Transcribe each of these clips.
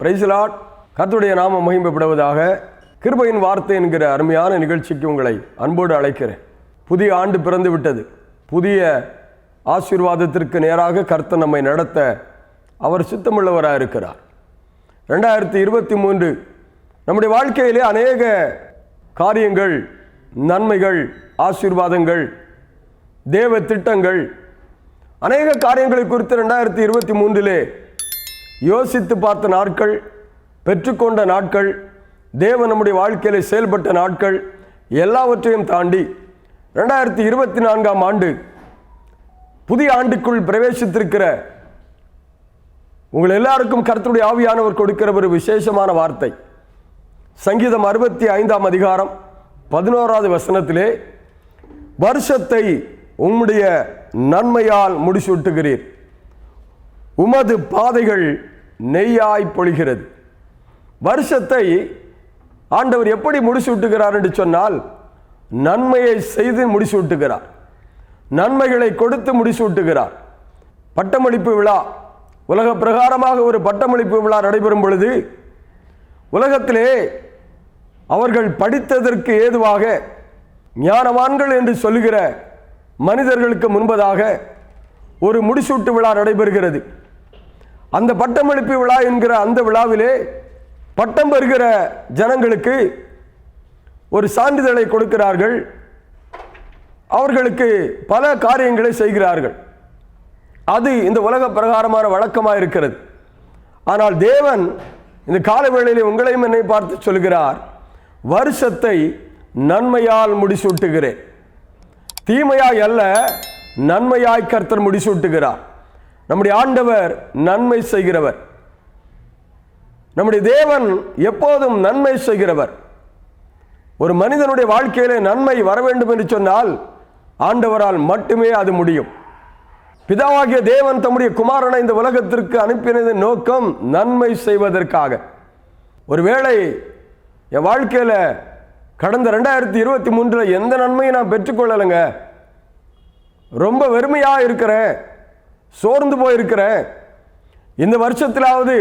பிரைஸ்லாட் கத்துடைய நாம மகிமைப்படுவதாக கிருபையின் வார்த்தை என்கிற அருமையான நிகழ்ச்சிக்கு உங்களை அன்போடு அழைக்கிறேன். புதிய ஆண்டு பிறந்து விட்டது புதிய ஆசீர்வாதத்திற்கு நேராக கர்த்தர் நம்மை நடத்த அவர் சித்தமுள்ளவராக இருக்கிறார். ரெண்டாயிரத்தி இருபத்தி மூன்று நம்முடைய வாழ்க்கையிலே அநேக காரியங்கள் நன்மைகள் ஆசீர்வாதங்கள் தேவ திட்டங்கள் அநேக காரியங்களை குறித்து ரெண்டாயிரத்தி இருபத்தி மூன்றிலே யோசித்து பார்த்த நாட்கள் பெற்றுக்கொண்ட நாட்கள் தேவன் நம்முடைய வாழ்க்கையில் செயல்பட்ட நாட்கள் எல்லாவற்றையும் தாண்டி ரெண்டாயிரத்தி இருபத்தி நான்காம் ஆண்டு புதிய ஆண்டுக்குள் பிரவேசித்திருக்கிற உங்கள் எல்லாருக்கும் கருத்துடைய ஆவியானவர் கொடுக்கிற ஒரு விசேஷமான வார்த்தை. சங்கீதம் அறுபத்தி ஐந்தாம் அதிகாரம் பதினோராவது வசனத்திலே வருஷத்தை உம்முடைய நன்மையால் முடிசூட்டுகிறீர். உமது பாதைகள் நெய்யாய் பொழிகிறது. வருஷத்தை ஆண்டவர் எப்படி முடிச்சு விட்டுகிறார் என்று சொன்னால் நன்மையை செய்து முடிசூட்டுகிறார் நன்மைகளை கொடுத்து முடிசூட்டுகிறார் பட்டமளிப்பு விழா உலக பிரகாரமாக ஒரு பட்டமளிப்பு விழா நடைபெறும் பொழுது உலகத்திலே அவர்கள் படித்ததற்கு ஏதுவாக ஞானவான்கள் என்று சொல்லுகிற மனிதர்களுக்கு முன்பதாக ஒரு முடிசூட்டு விழா நடைபெறுகிறது. அந்த பட்டமளிப்பு விழா என்கிற அந்த விழாவிலே பட்டம் பெறுகிற ஜனங்களுக்கு ஒரு சான்றிதழை கொடுக்கிறார்கள். அவர்களுக்கு பல காரியங்களை செய்கிறார்கள். அது இந்த உலக பிரகாரமான வழக்கமாக இருக்கிறது. ஆனால் தேவன் இந்த காலவேளையிலே உங்களையும் என்னை பார்த்து சொல்கிறார் வருஷத்தை நன்மையால் முடிசூட்டுகிறேன். தீமையாய் அல்ல நன்மையாய் கர்த்தர் முடிசூட்டுகிறார். நம்முடைய ஆண்டவர் நன்மை செய்கிறவர். நம்முடைய தேவன் எப்போதும் நன்மை செய்கிறவர். ஒரு மனிதனுடைய வாழ்க்கையிலே நன்மை வர வேண்டும் என்று சொன்னால் ஆண்டவரால் மட்டுமே அது முடியும். பிதாவாகிய தேவன் தம்முடைய குமாரனை இந்த உலகத்திற்கு அனுப்பினதன் நோக்கம் நன்மை செய்வதற்காக. ஒருவேளை என் வாழ்க்கையில் கடந்த ரெண்டாயிரத்தி இருபத்தி மூன்றில் எந்த நன்மையும் நான் பெற்றுக்கொள்ளலைங்க. ரொம்ப வெறுமையாக இருக்கிறேன். சோர்ந்து போயிருக்கிறேன் இந்த வருஷத்திலாவது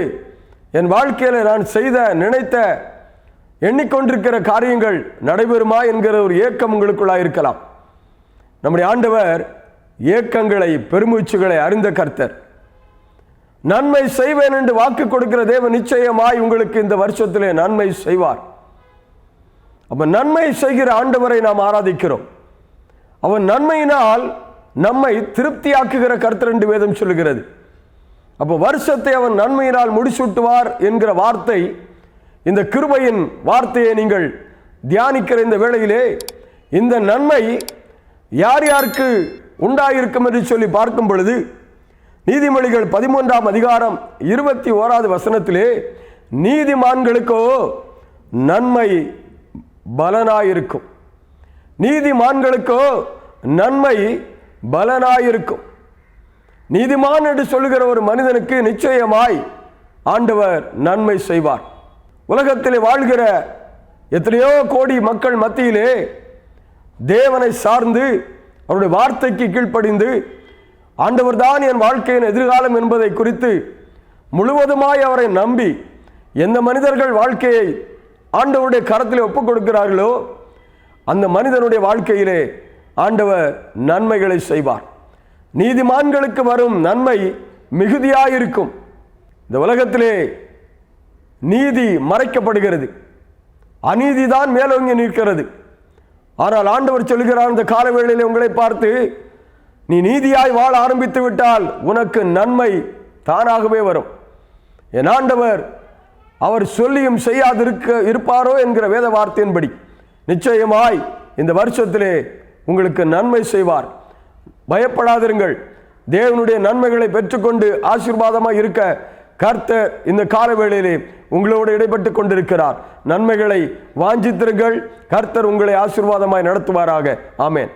என் வாழ்க்கையில் நான் செய்த நினைத்த எண்ணிக்கொண்டிருக்கிற காரியங்கள் நடைபெறுமா என்கிற ஒரு ஏக்கம் உங்களுக்குள்ளாக இருக்கலாம். நம்முடைய ஆண்டவர் ஏக்கங்களை பெருமூச்சுகளை அறிந்த கர்த்தர். நன்மை செய்வேன் என்று வாக்கு கொடுக்கிற தேவன் நிச்சயமாய் உங்களுக்கு இந்த வருஷத்திலே நன்மை செய்வார். அப்போ நன்மை செய்கிற ஆண்டவரை நாம் ஆராதிக்கிறோம். அவன் நன்மையினால் நம்மை திருப்தியாக்குகிற கருத்து ரெண்டு வேதம் சொல்லுகிறது. அப்போ வருஷத்தை அவன் நன்மையினால் முடிசூட்டுவார் என்கிற வார்த்தை இந்த கிருபையின் வார்த்தையை நீங்கள் தியானிக்கிற இந்த வேளையிலே இந்த நன்மை யார் யாருக்கு உண்டாயிருக்கும் என்று சொல்லி பார்க்கும் பொழுது நீதிமொழிகள் பதிமூன்றாம் அதிகாரம் இருபத்தி ஓராவது வசனத்திலே நீதிமான்களுக்கோ நன்மை பலனாயிருக்கும். நீதிமான்களுக்கோ நன்மை பலனாயிருக்கும். நீதிமான் என்று சொல்லுகிற ஒரு மனிதனுக்கு நிச்சயமாய் ஆண்டவர் நன்மை செய்வார். உலகத்தில் வாழ்கிற எத்தனையோ கோடி மக்கள் மத்தியிலே தேவனை சார்ந்து அவருடைய வார்த்தைக்கு கீழ்ப்படிந்து ஆண்டவர் தான் என் வாழ்க்கையின் எதிர்காலம் என்பதை குறித்து முழுவதுமாய் அவரை நம்பி எந்த மனிதர்கள் வாழ்க்கையை ஆண்டவருடைய கரத்தில் ஒப்புக் கொடுக்கிறார்களோ அந்த மனிதனுடைய வாழ்க்கையிலே ஆண்டவர் நன்மைகளை செய்வார். நீதிமான்களுக்கு வரும் நன்மை மிகுதியாயிருக்கும். இந்த உலகத்திலே நீதி மறைக்கப்படுகிறது. அநீதிதான் மேலோங்கி நிற்கிறது. ஆனால் ஆண்டவர் சொல்கிறார் இந்த காலவேளையில் உங்களை பார்த்து நீ நீதியாய் வாழ ஆரம்பித்து விட்டால் உனக்கு நன்மை தானாகவே வரும். என் ஆண்டவர் அவர் சொல்லியும் செய்யாதிருக்க இருப்பாரோ என்கிற வேத வார்த்தையின்படி நிச்சயமாய் இந்த வருஷத்திலே உங்களுக்கு நன்மை செய்வார். பயப்படாதிருங்கள். தேவனுடைய நன்மைகளை பெற்றுக்கொண்டு ஆசீர்வாதமாக இருக்க கர்த்தர் இந்த காலவேளையிலே உங்களோடு இடைப்பட்டு கொண்டிருக்கிறார். நன்மைகளை வாஞ்சித்திருங்கள். கர்த்தர் உங்களை ஆசீர்வாதமாய் நடத்துவாராக. ஆமேன்.